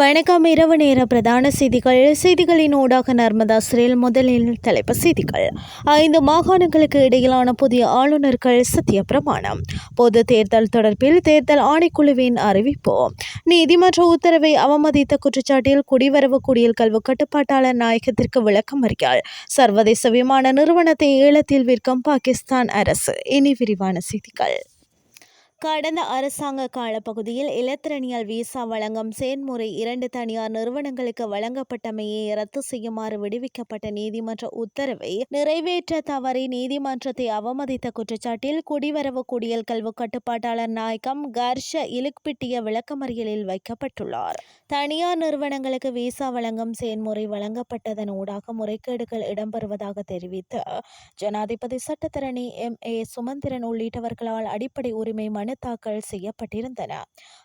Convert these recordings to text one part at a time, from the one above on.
வணக்கம். இரவு நேர பிரதான செய்திகள். செய்திகளின் ஊடாக நர்மதா சிறையில் முதலில் தலைப்பு செய்திகள். ஐந்து மாகாணங்களுக்கு இடையிலான புதிய ஆளுநர்கள் சத்திய பிரமாணம் பொது தேர்தல் தொடர்பில் தேர்தல் ஆணைக்குழுவின் அறிவிப்பு. நீதிமன்ற உத்தரவை அவமதித்த குற்றச்சாட்டில் குடிவரவு குடியல் கல்வி கட்டுப்பாட்டாளர் நாயகத்திற்கு விளக்கம் அறியாள். சர்வதேச விமான நிறுவனத்தை ஏலத்தில் விற்கும் பாகிஸ்தான் அரசு. இனி விரிவான செய்திகள். கடந்த அரசாங்க காலப்பகுதியில் இலத்திரனியல் விசா வழங்கும் செயன்முறை இரண்டு தனியார் நிறுவனங்களுக்கு வழங்கப்பட்டமையை ரத்து செய்யுமாறு விடுவிக்கப்பட்ட நீதிமன்ற உத்தரவை நிறைவேற்ற தவறி நீதிமன்றத்தை அவமதித்த குற்றச்சாட்டில் குடிவரவு குடியல் கல்வி கட்டுப்பாட்டாளர் நாயகம் கர்ஷ இலுக்பிட்டிய விளக்கமறியலில் வைக்கப்பட்டுள்ளார். தனியார் நிறுவனங்களுக்கு விசா வழங்கும் செயன்முறை வழங்கப்பட்டதன் ஊடாக முறைகேடுகள் இடம்பெறுவதாக தெரிவித்து ஜனாதிபதி சட்டத்தரணி எம் ஏ சுமந்திரன் உள்ளிட்டவர்களால் அடிப்படை உரிமை மனு மனு தாக்கல் செய்யப்பட்டிருந்தன.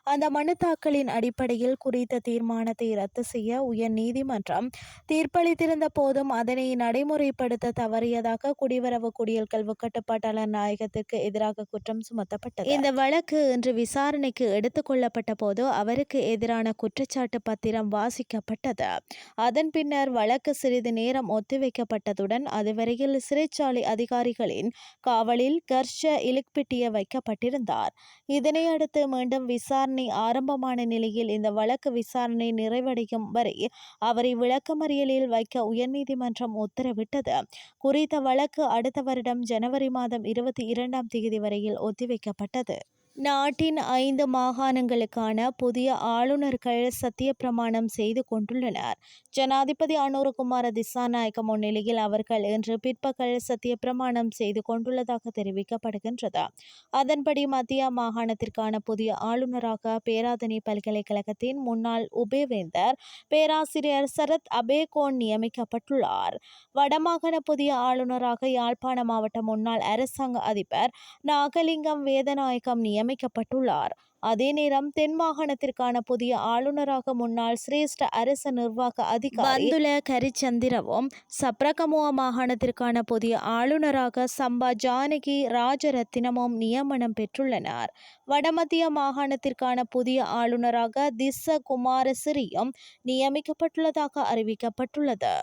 அந்த மனு தாக்கலின் அடிப்படையில் குறித்த தீர்மானத்தை ரத்து செய்ய உயர் நீதிமன்றம் தீர்ப்பளித்திருந்த போதும் அதனை நடைமுறைப்படுத்த தவறியதாக குடிவரவு குடியல் கல்வி கட்டுப்பாட்டாளர் நாயகத்திற்கு எதிராக குற்றம் சுமத்தப்பட்டது. இந்த வழக்கு இன்று விசாரணைக்கு எடுத்துக்கொள்ளப்பட்ட போது அவருக்கு எதிரான குற்றச்சாட்டு பத்திரம் வாசிக்கப்பட்டது. அதன் பின்னர் வழக்கு சிறிது நேரம் ஒத்திவைக்கப்பட்டதுடன் அதுவரையில் சிறைச்சாலை அதிகாரிகளின் காவலில் கர்ஷ இலுக்பிட்டிய வைக்கப்பட்டிருந்தார். இதனையடுத்து மீண்டும் விசாரணை ஆரம்பமான நிலையில் இந்த வழக்கு விசாரணை நிறைவடையும் வரை அவரை விளக்கமறியலில் வைக்க உயர்நீதிமன்றம் உத்தரவிட்டது. குறித்த வழக்கு அடுத்த வருடம் ஜனவரி மாதம் இருபத்தி இரண்டாம் தேதி வரையில் ஒத்திவைக்கப்பட்டது. நாட்டின் ஐந்து மாகாணங்களுக்கான புதிய ஆளுநர்கள் சத்திய பிரமாணம் செய்து கொண்டுள்ளனர். ஜனாதிபதி அனுரகுமார திசாநாயக்க முன்னிலையில் அவர்கள் இன்று பிற்பகல் சத்திய பிரமாணம் செய்து கொண்டுள்ளதாக தெரிவிக்கப்படுகின்றது. அதன்படி மத்திய மாகாணத்திற்கான புதிய ஆளுநராக பேராதனை பல்கலைக்கழகத்தின் முன்னாள் உபேவேந்தர் பேராசிரியர் சரத் அபேகோன் நியமிக்கப்பட்டுள்ளார். வடமாகாண புதிய ஆளுநராக யாழ்ப்பாண மாவட்ட முன்னாள் அரசாங்க அதிபர் நாகலிங்கம் வேதநாயகம் நியமி நியமிக்கப்பட்டுள்ளார். அதே நேரம் தென் மாகாணத்திற்கான புதிய ஆளுநராக முன்னாள் சிரேஷ்ட அரச நிர்வாக அதிகாரி பந்துல கரிச்சந்திரவும் சப்ரகமுவ மாகாணத்திற்கான புதிய ஆளுநராக சம்பா ஜானகி ராஜரத்தினமும் நியமனம் பெற்றுள்ளனர். வடமத்திய மாகாணத்திற்கான புதிய ஆளுநராக திஸ்ஸ குமாரசிறியும் நியமிக்கப்பட்டுள்ளதாக அறிவிக்கப்பட்டுள்ளது.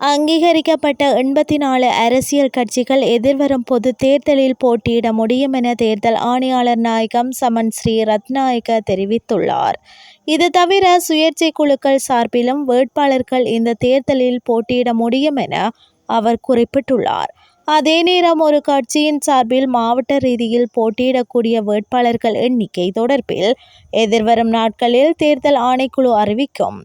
அங்கீகரிக்கப்பட்ட எண்பத்தி நாலு அரசியல் கட்சிகள் எதிர்வரும் பொது தேர்தலில் போட்டியிட முடியும் என தேர்தல் ஆணையாளர் நாயகம் சமன் ஸ்ரீ ரத்நாயக தெரிவித்துள்ளார். இது தவிர சுயேட்சை குழுக்கள் சார்பிலும் வேட்பாளர்கள் இந்த தேர்தலில் போட்டியிட முடியும் என அவர் குறிப்பிட்டுள்ளார். அதே நேரம் ஒரு கட்சியின் சார்பில் மாவட்ட ரீதியில் போட்டியிடக்கூடிய வேட்பாளர்கள் எண்ணிக்கை தொடர்பில் எதிர்வரும் நாட்களில் தேர்தல் ஆணைக்குழு அறிவிக்கும்.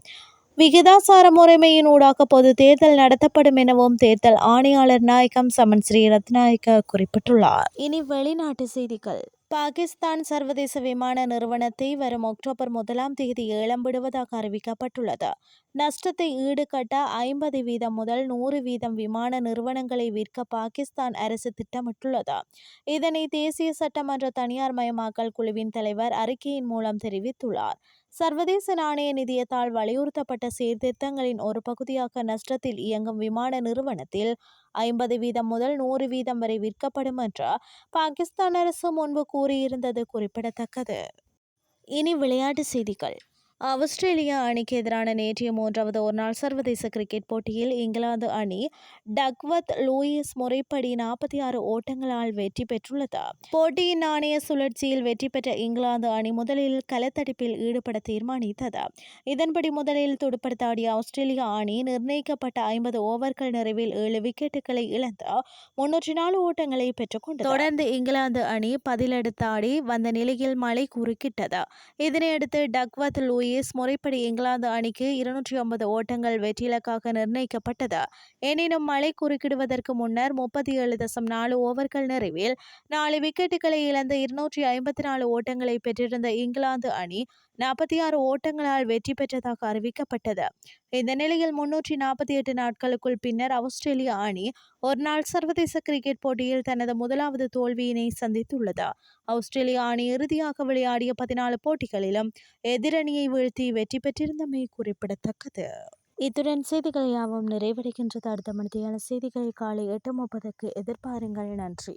விகிதாசார முறைமையின் ஊடாக பொது தேர்தல் நடத்தப்படும் எனவும் தேர்தல் ஆணையாளர் நாயகம் சமன் ஸ்ரீ ரத்நாயக்க குறிப்பிட்டுள்ளார். இனி வெளிநாட்டு செய்திகள். பாகிஸ்தான் சர்வதேச விமான நிறுவனத்தை வரும் அக்டோபர் முதலாம் தேதி ஏலம் விடுவதாக அறிவிக்கப்பட்டுள்ளது. நஷ்டத்தை ஈடுகட்ட ஐம்பது வீதம் முதல் நூறு வீதம் விமான நிறுவனங்களை விற்க பாகிஸ்தான் அரசு திட்டமிட்டுள்ளது. இதனை தேசிய சட்டமன்ற தனியார் மயமாக்கல் குழுவின் தலைவர் அறிக்கையின் மூலம் தெரிவித்துள்ளார். சர்வதேச நாணய நிதியத்தால் வலியுறுத்தப்பட்ட சீர்திருத்தங்களின் ஒரு பகுதியாக நஷ்டத்தில் இயங்கும் விமான நிறுவனத்தில் ஐம்பது வீதம் முதல் நூறு வீதம் வரை விற்கப்படும் என்று பாகிஸ்தான் அரசு முன்பு கூறியிருந்தது குறிப்பிடத்தக்கது. இனி விளையாட்டு செய்திகள். ஆஸ்திரேலியா அணிக்கு எதிரான நேற்றைய மூன்றாவது ஒருநாள் சர்வதேச கிரிக்கெட் போட்டியில் இங்கிலாந்து அணி டக்வத் லூயிஸ் முறைப்படி நாற்பத்தி ஆறு ஓட்டங்களால் வெற்றி பெற்றுள்ளது. போட்டியின் நாணய சுழற்சியில் வெற்றி பெற்ற இங்கிலாந்து அணி முதலில் களத்தடிப்பில் ஈடுபட தீர்மானித்தது. இதன்படி முதலில் துடுப்படுத்தாடிய ஆஸ்திரேலியா அணி நிர்ணயிக்கப்பட்ட ஐம்பது ஓவர்கள் நிறைவில் ஏழு விக்கெட்டுகளை இழந்து முன்னூற்றி நாலு ஓட்டங்களை பெற்றுக்கொண்டது தொடர்ந்து இங்கிலாந்து அணி பதிலெடுத்தாடி வந்த நிலையில் மழை குறுக்கிட்டது. இதனையடுத்து டக்வத் லூயிஸ் லூயிஸ் முறைப்படி இங்கிலாந்து அணிக்கு இருநூற்றி ஐம்பது ஓட்டங்கள் வெற்றிலக்காக நிர்ணயிக்கப்பட்டது. எனினும் மழை குறுக்கிடுவதற்கு முன்னர் முப்பத்தி ஏழு தசம் நாலு ஓவர்கள் நிறைவில் நாலு விக்கெட்டுகளை இழந்து இருநூற்றி ஐம்பத்தி நாலு ஓட்டங்களை பெற்றிருந்த இங்கிலாந்து அணி நாற்பத்தி ஆறு ஓட்டங்களால் வெற்றி பெற்றதாக அறிவிக்கப்பட்டது. இந்த நிலையில் முன்னூற்றி நாற்பத்தி எட்டு நாட்களுக்குள் பின்னர் ஆஸ்திரேலிய அணி ஒருநாள் சர்வதேச கிரிக்கெட் போட்டியில் தனது முதலாவது தோல்வியினை சந்தித்துள்ளது. ஆஸ்திரேலிய அணி இறுதியாக விளையாடிய பதினாலு போட்டிகளிலும் எதிரணியை வீழ்த்தி வெற்றி பெற்றிருந்தமை குறிப்பிடத்தக்கது. இத்துடன் செய்திகள் யாவும் நிறைவடைகின்றது. அடுத்த மணியான செய்திகளை காலை எட்டு முப்பதுக்கு எதிர்பாருங்கள். நன்றி.